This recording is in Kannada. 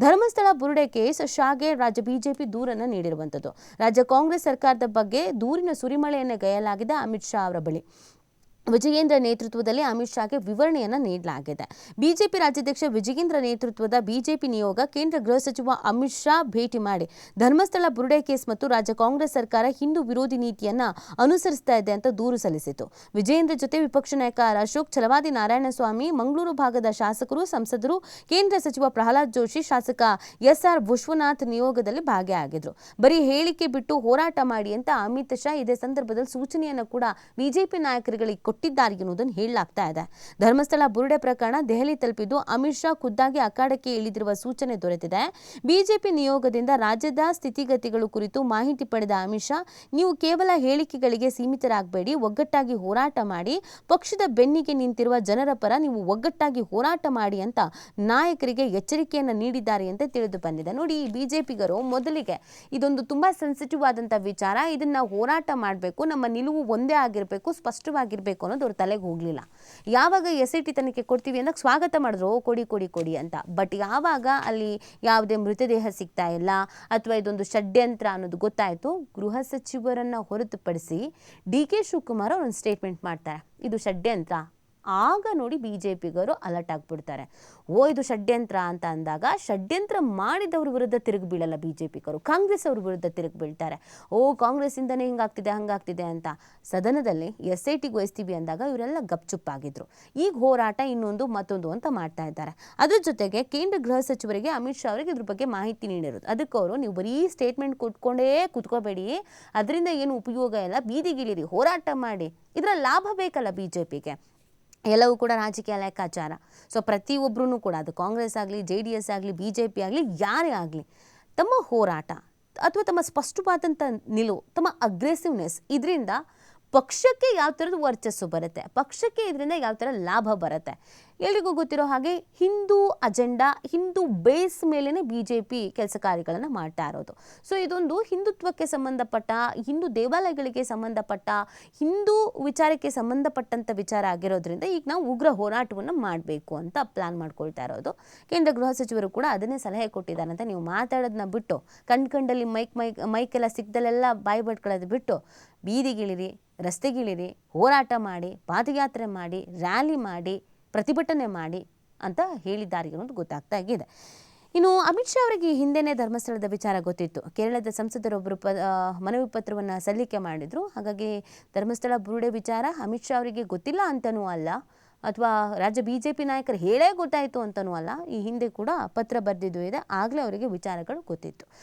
ಧರ್ಮಸ್ಥಳ ಬುರುಡೆ ಕೇಸ್ ಶಾಗೆ ರಾಜ್ಯ ಬಿಜೆಪಿ ದೂರನ್ನು ನೀಡಿರುವಂಥದ್ದು. ರಾಜ್ಯ ಕಾಂಗ್ರೆಸ್ ಸರ್ಕಾರದ ಬಗ್ಗೆ ದೂರಿನ ಸುರಿಮಳೆಯನ್ನು ಗೈಯಲಾಗಿದೆ ಅಮಿತ್ ಶಾ ಅವರ ಬಳಿ. ವಿಜಯೇಂದ್ರ ನೇತೃತ್ವದಲ್ಲಿ ಅಮಿತ್ ಶಾಗೆ ವಿವರಣೆಯನ್ನು ನೀಡಲಾಗಿದೆ. ಬಿಜೆಪಿ ರಾಜ್ಯಾಧ್ಯಕ್ಷ ವಿಜಯೇಂದ್ರ ನೇತೃತ್ವದ ಬಿಜೆಪಿ ನಿಯೋಗ ಕೇಂದ್ರ ಗೃಹ ಸಚಿವ ಅಮಿತ್ ಶಾ ಭೇಟಿ ಮಾಡಿ, ಧರ್ಮಸ್ಥಳ ಬುರುಡೆ ಕೇಸ್ ಮತ್ತು ರಾಜ್ಯ ಕಾಂಗ್ರೆಸ್ ಸರ್ಕಾರ ಹಿಂದೂ ವಿರೋಧಿ ನೀತಿಯನ್ನ ಅನುಸರಿಸ್ತಾ ಇದೆ ಅಂತ ದೂರು ಸಲ್ಲಿಸಿತು. ವಿಜಯೇಂದ್ರ ಜೊತೆ ವಿಪಕ್ಷ ನಾಯಕ ಅಶೋಕ್ ಛಲವಾದಿ ನಾರಾಯಣಸ್ವಾಮಿ, ಮಂಗಳೂರು ಭಾಗದ ಶಾಸಕರು, ಸಂಸದರು, ಕೇಂದ್ರ ಸಚಿವ ಪ್ರಹ್ಲಾದ್ ಜೋಶಿ, ಶಾಸಕ ಎಸ್ ಆರ್ ವಿಶ್ವನಾಥ್ ನಿಯೋಗದಲ್ಲಿ ಭಾಗಿಯಾಗಿದ್ರು. ಬರೀ ಹೇಳಿಕೆ ಬಿಟ್ಟು ಹೋರಾಟ ಮಾಡಿ ಅಂತ ಅಮಿತ್ ಶಾ ಇದೇ ಸಂದರ್ಭದಲ್ಲಿ ಸೂಚನೆಯನ್ನು ಕೂಡ ಬಿಜೆಪಿ ನಾಯಕರುಗಳಿಗೆ ಕೊಟ್ಟಿದ್ದಾರೆ ಎನ್ನುವುದನ್ನು ಹೇಳಲಾಗ್ತಾ ಇದೆ. ಧರ್ಮಸ್ಥಳ ಬುರುಡೆ ಪ್ರಕರಣ ದೆಹಲಿ ತಲುಪಿದ್ದು ಅಮಿತ್ ಶಾ ಖುದ್ದಾಗಿ ಅಖಾಡಕ್ಕೆ ಇಳಿದಿರುವ ಸೂಚನೆ ದೊರೆತಿದೆ. ಬಿಜೆಪಿ ನಿಯೋಗದಿಂದ ರಾಜ್ಯದ ಸ್ಥಿತಿಗತಿಗಳು ಕುರಿತು ಮಾಹಿತಿ ಪಡೆದ ಅಮಿತ್ ಶಾ, ನೀವು ಕೇವಲ ಹೇಳಿಕೆಗಳಿಗೆ ಸೀಮಿತರಾಗಬೇಡಿ, ಒಗ್ಗಟ್ಟಾಗಿ ಹೋರಾಟ ಮಾಡಿ, ಪಕ್ಷದ ಬೆನ್ನಿಗೆ ನಿಂತಿರುವ ಜನರ ಪರ ನೀವು ಒಗ್ಗಟ್ಟಾಗಿ ಹೋರಾಟ ಮಾಡಿ ಅಂತ ನಾಯಕರಿಗೆ ಎಚ್ಚರಿಕೆಯನ್ನು ನೀಡಿದ್ದಾರೆ ಅಂತ ತಿಳಿದು ಬಂದಿದೆ. ನೋಡಿ ಬಿಜೆಪಿಗರು ಮೊದಲಿಗೆ ಇದೊಂದು ತುಂಬಾ ಸೆನ್ಸಿಟಿವ್ ಆದಂಥ ವಿಚಾರ. ಇದನ್ನ ಹೋರಾಟ ಮಾಡಬೇಕು, ನಮ್ಮ ನಿಲುವು ಒಂದೇ ಆಗಿರಬೇಕು, ಸ್ಪಷ್ಟವಾಗಿರಬೇಕು ಅನ್ನೋದು ಅವ್ರ ತಲೆಗೆ ಹೋಗಲಿಲ್ಲ. ಯಾವಾಗ ಎಸ್ ಐ ಟಿ ತನಿಖೆ ಕೊಡ್ತೀವಿ ಅಂದಾಗ ಸ್ವಾಗತ ಮಾಡಿದ್ರು "ಓ, ಕೊಡಿ ಕೊಡಿ ಕೊಡಿ ಅಂತ. ಬಟ್ ಯಾವಾಗ ಅಲ್ಲಿ ಯಾವುದೇ ಮೃತದೇಹ ಸಿಗ್ತಾ ಇಲ್ಲ ಅಥವಾ ಇದೊಂದು ಷಡ್ಯಂತ್ರ ಅನ್ನೋದು ಗೊತ್ತಾಯಿತು ಗೃಹ ಸಚಿವರನ್ನು ಹೊರತುಪಡಿಸಿ ಡಿ ಕೆ ಶಿವಕುಮಾರ್ ಅವರು ಸ್ಟೇಟ್ಮೆಂಟ್ ಮಾಡ್ತಾರೆ. ಇದು ಷಡ್ಯಂತ್ರ. ಆಗ ನೋಡಿ ಬಿ ಜೆ ಪಿಗರು ಅಲರ್ಟ್ ಆಗಿಬಿಡ್ತಾರೆ. ಓ ಇದು ಷಡ್ಯಂತ್ರ ಅಂತ ಅಂದಾಗ ಷಡ್ಯಂತ್ರ ಮಾಡಿದವ್ರ ವಿರುದ್ಧ ತಿರುಗಿ ಬೀಳಲ್ಲ ಬಿ ಜೆ ಪಿಗರು ಕಾಂಗ್ರೆಸ್ ಅವ್ರ ವಿರುದ್ಧ ತಿರುಗಿ ಬೀಳ್ತಾರೆ. ಓ, ಕಾಂಗ್ರೆಸ್ಸಿಂದನೇ ಹಿಂಗಾಗ್ತಿದೆ, ಹಂಗಾಗ್ತಿದೆ ಅಂತ. ಸದನದಲ್ಲಿ ಎಸ್ ಐ ಟಿಗೆ ವಹಿಸ್ತೀವಿ ಅಂದಾಗ ಇವರೆಲ್ಲ ಗಪ್ಚುಪ್ಪಾಗಿದ್ರು. ಈಗ ಹೋರಾಟ ಇನ್ನೊಂದು, ಮತ್ತೊಂದು ಅಂತ ಮಾಡ್ತಾ ಇದ್ದಾರೆ. ಅದ್ರ ಜೊತೆಗೆ ಕೇಂದ್ರ ಗೃಹ ಸಚಿವರಿಗೆ ಅಮಿತ್ ಶಾ ಅವರಿಗೆ ಇದ್ರ ಬಗ್ಗೆ ಮಾಹಿತಿ ನೀಡಿರೋದು. ಅದಕ್ಕೆ ಅವರು ನೀವು ಬರೀ ಸ್ಟೇಟ್ಮೆಂಟ್ ಕೊಟ್ಕೊಂಡೇ ಕುತ್ಕೋಬೇಡಿ. ಅದರಿಂದ ಏನು ಉಪಯೋಗ ಇಲ್ಲ. ಬೀದಿಗಿಳಿರಿ. ಹೋರಾಟ ಮಾಡಿ. ಇದರ ಲಾಭ ಬೇಕಲ್ಲ ಬಿ ಜೆ ಪಿಗೆ ಎಲ್ಲವೂ ಕೂಡ ರಾಜಕೀಯ ಲೆಕ್ಕಾಚಾರ. ಸೊ ಪ್ರತಿಯೊಬ್ಬರೂ ಕೂಡ ಅದು ಕಾಂಗ್ರೆಸ್ ಆಗಲಿ, ಜೆ ಡಿ ಎಸ್ ಆಗಲಿ, ಬಿ ಜೆ ಪಿ ಆಗಲಿ, ಯಾರೇ ಆಗಲಿ, ತಮ್ಮ ಹೋರಾಟ ಅಥವಾ ತಮ್ಮ ಸ್ಪಷ್ಟವಾದಂಥ ನಿಲುವು, ತಮ್ಮ ಅಗ್ರೆಸಿವ್ನೆಸ್ ಇದರಿಂದ ಪಕ್ಷಕ್ಕೆ ಯಾವ ಥರದ ವರ್ಚಸ್ಸು ಬರುತ್ತೆ? ಪಕ್ಷಕ್ಕೆ ಇದರಿಂದ ಯಾವ ಥರ ಲಾಭ ಬರುತ್ತೆ? ಎಲ್ರಿಗೂ ಗೊತ್ತಿರೋ ಹಾಗೆ ಹಿಂದೂ ಅಜೆಂಡಾ, ಹಿಂದೂ ಬೇಸ್ ಮೇಲೇ ಬಿ ಜೆ ಪಿ ಕೆಲಸ ಕಾರ್ಯಗಳನ್ನು ಮಾಡ್ತಾ ಇರೋದು. ಸೊ ಇದೊಂದು ಹಿಂದುತ್ವಕ್ಕೆ ಸಂಬಂಧಪಟ್ಟ, ಹಿಂದೂ ದೇವಾಲಯಗಳಿಗೆ ಸಂಬಂಧಪಟ್ಟ, ಹಿಂದೂ ವಿಚಾರಕ್ಕೆ ಸಂಬಂಧಪಟ್ಟಂಥ ವಿಚಾರ ಆಗಿರೋದ್ರಿಂದ ಈಗ ನಾವು ಉಗ್ರ ಹೋರಾಟವನ್ನು ಮಾಡಬೇಕು ಅಂತ ಪ್ಲಾನ್ ಮಾಡ್ಕೊಳ್ತಾ ಇರೋದು. ಕೇಂದ್ರ ಗೃಹ ಸಚಿವರು ಕೂಡ ಅದನ್ನೇ ಸಲಹೆ ಕೊಟ್ಟಿದ್ದಾರೆ ಅಂತ ನೀವು ಮಾತಾಡೋದನ್ನ ಬಿಟ್ಟು, ಕಣ್ಕಂಡಲ್ಲಿ ಕಂಡಲ್ಲಿ ಮೈಕ್ ಮೈಕ್, ಮೈಕೆಲ್ಲ ಸಿಗ್ದಲ್ಲೆಲ್ಲ ಬಾಯಿ ಬಡ್ಕೊಳ್ಳೋದು ಬಿಟ್ಟು ಬೀದಿಗಿಳಿರಿ. ರಸ್ತೆಗಿಳಿರಿ, ಹೋರಾಟ ಮಾಡಿ, ಪಾದಯಾತ್ರೆ ಮಾಡಿ, ರ್ಯಾಲಿ ಮಾಡಿ, ಪ್ರತಿಭಟನೆ ಮಾಡಿ ಅಂತ ಹೇಳಿದ್ದಾರೆ ಅನ್ನೋದು ಗೊತ್ತಾಗ್ತಾ ಇದೆ. ಇನ್ನು ಅಮಿತ್ ಶಾ ಅವರಿಗೆ ಹಿಂದೆನೆ ಧರ್ಮಸ್ಥಳದ ವಿಚಾರ ಗೊತ್ತಿತ್ತು. ಕೇರಳದ ಸಂಸದರೊಬ್ಬರು ಪ ಮನವಿ ಪತ್ರವನ್ನು ಸಲ್ಲಿಕೆ ಮಾಡಿದರು. ಹಾಗಾಗಿ ಧರ್ಮಸ್ಥಳ ಬುರುಡೆ ವಿಚಾರ ಅಮಿತ್ ಶಾ ಅವರಿಗೆ ಗೊತ್ತಿಲ್ಲ ಅಂತನೂ ಅಲ್ಲ, ಅಥವಾ ರಾಜ್ಯ ಬಿ ಜೆ ಪಿ ನಾಯಕರು ಹೇಳೇ ಗೊತ್ತಾಯಿತು ಅಂತನೂ ಅಲ್ಲ, ಈ ಹಿಂದೆ ಕೂಡ ಪತ್ರ ಬರೆದಿದ್ದು ಇದೆ. ಆಗಲೇ ಅವರಿಗೆ ವಿಚಾರಗಳು ಗೊತ್ತಿತ್ತು.